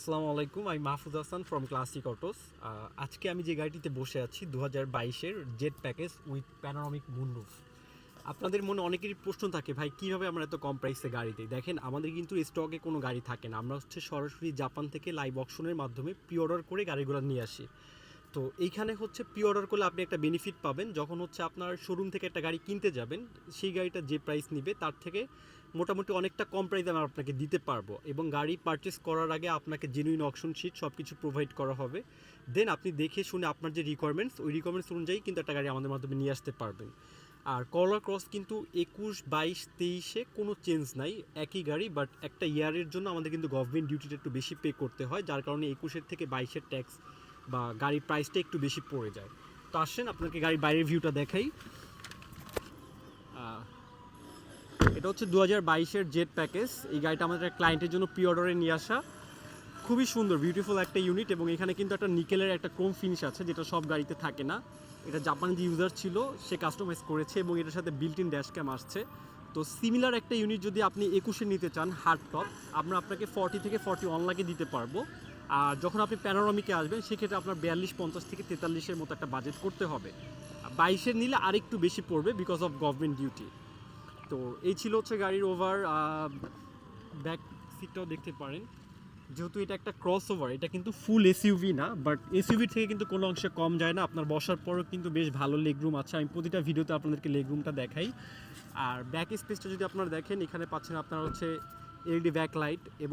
আসসালামু আলাইকুম, আমি Mahfuz Hasan from classic autos আজকে আমি যে গাড়িটিতে বসে আছি দু হাজার বাইশের jet package with panoramic moonroof আপনাদের মনে অনেকেরই প্রশ্ন থাকে, ভাই, কীভাবে আমরা এত কম প্রাইসে গাড়ি দিই? দেখেন, আমাদের কিন্তু স্টকে কোনো গাড়ি থাকে না। আমরা হচ্ছে সরাসরি জাপান থেকে লাইভ অকশনের মাধ্যমে প্রি অর্ডার করে গাড়িগুলো নিয়ে আসি। তো এইখানে হচ্ছে প্রি অর্ডার করলে আপনি একটা বেনিফিট পাবেন। যখন হচ্ছে আপনার শোরুম থেকে একটা গাড়ি কিনতে যাবেন, সেই গাড়িটা যে প্রাইস নিবে, তার থেকে মোটামুটি অনেকটা কম প্রাইসে আমি আপনাকে দিতে পারব এবং গাড়ি পারচেস করার আগে আপনাকে জেনুইন অপশন শিট সব কিছু প্রোভাইড করা হবে। দেন আপনি দেখে শুনে আপনার যে রিকোয়ারমেন্টস ওই রিকোয়ারমেন্টস অনুযায়ী কিন্তু একটা গাড়ি আমাদের মাধ্যমে নিয়ে আসতে পারবেন। আর কলার ক্রস কিন্তু একুশ, বাইশ, তেইশে কোনো চেঞ্জ নাই, একই গাড়ি বাট একটা ইয়ারের জন্য আমাদের কিন্তু গভর্নমেন্ট ডিউটিটা একটু বেশি পে করতে হয়। যার কারণে একুশের থেকে বাইশের ট্যাক্স বা গাড়ির প্রাইসটা একটু বেশি পড়ে যায়। তো আসেন, আপনাকে গাড়ির বাইরের ভিউটা দেখাই। এটা হচ্ছে দু হাজার বাইশের জেট প্যাকেজ এই গাড়িটা আমাদের ক্লায়েন্টের জন্য প্রি অর্ডারে নিয়ে আসা। খুবই সুন্দর বিউটিফুল একটা ইউনিট এবং এখানে কিন্তু একটা নিকেলের একটা ক্রোম ফিনিশ আছে, যেটা সব গাড়িতে থাকে না। এটা জাপানি যে ইউজার ছিল, সে কাস্টমাইজ করেছে এবং এটার সাথে বিল্ট ইন ড্যাশ ক্যাম আসছে। তো সিমিলার একটা ইউনিট যদি আপনি একুশে নিতে চান হার্ড টপ আমরা আপনাকে ফর্টি থেকে ফর্টি ওয়ান লাখে দিতে পারব। আর যখন আপনি প্যানোরামিকে আসবেন, সেক্ষেত্রে আপনার বিয়াল্লিশ, পঞ্চাশ থেকে তেতাল্লিশের মতো একটা বাজেট করতে হবে। বাইশের নিলে আরেকটু বেশি পড়বে বিকজ অফ গভর্নমেন্ট ডিউটি তো এই ছিল হচ্ছে গাড়ির ওভার ব্যাক সিটটাও দেখতে পারেন। যেহেতু এটা একটা ক্রস ওভার এটা কিন্তু ফুল এসইউভি না বাট এসইউভি থেকে কিন্তু কোনো অংশে কম যায় না। আপনার বসার পরও কিন্তু বেশ ভালো লেগরুম আছে। আমি প্রতিটা ভিডিওতে আপনাদেরকে লেগরুমটা দেখাই। আর ব্যাক স্পেসটা যদি আপনারা দেখেন, এখানে পাচ্ছেন আপনার হচ্ছে এলইডি ব্যাক লাইট এবং